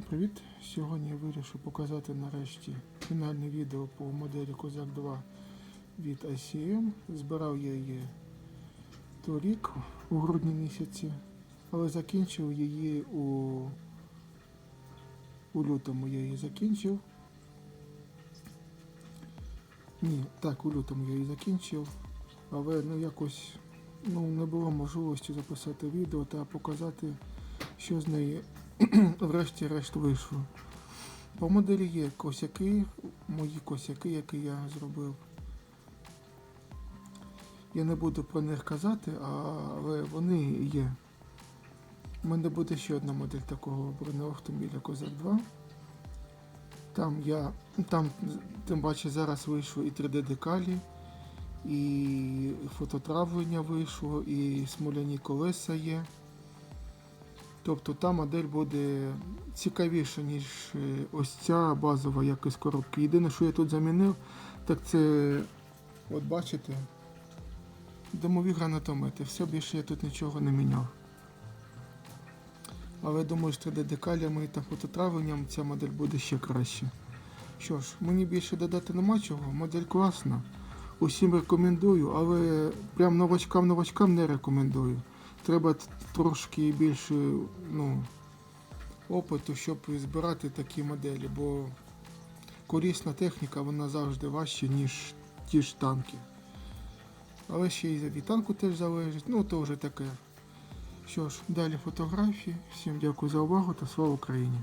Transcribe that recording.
привіт! Сьогодні я вирішив показати нарешті фінальне відео по моделі Козак 2 від ICM. Збирав я її торік у грудні місяці, але закінчив її у, у лютому я її закінчив. Ні, так, у лютому я її закінчив, але ну якось ну, не було можливості записати відео та показати, що з неї врешті-решт вийшло. По моделі є косяки, мої косяки, які я зробив. Я не буду про них казати, але вони є. У мене буде ще одна модель такого броневого автомобіля Козак 2. Там я, там, тим паче, зараз вийшло і 3D декалі, і фототравлення вийшло, і смоляні колеса є. Тобто та модель буде цікавіша, ніж е, ось ця базова якість коробки. Єдине, що я тут замінив, так це, от бачите, димові гранатомети. Все більше я тут нічого не міняв. Але думаю, з 3D декалями та фототравленням ця модель буде ще краще. Що ж, мені більше додати нема чого, модель класна. Усім рекомендую, але прям новачкам-новачкам не рекомендую. Треба трошки більше ну, опиту, щоб збирати такі моделі, бо корисна техніка вона завжди важча, ніж ті ж танки. Але ще й від танку теж залежить, ну то вже таке. Що ж, далі фотографії. Всім дякую за увагу та слава Україні!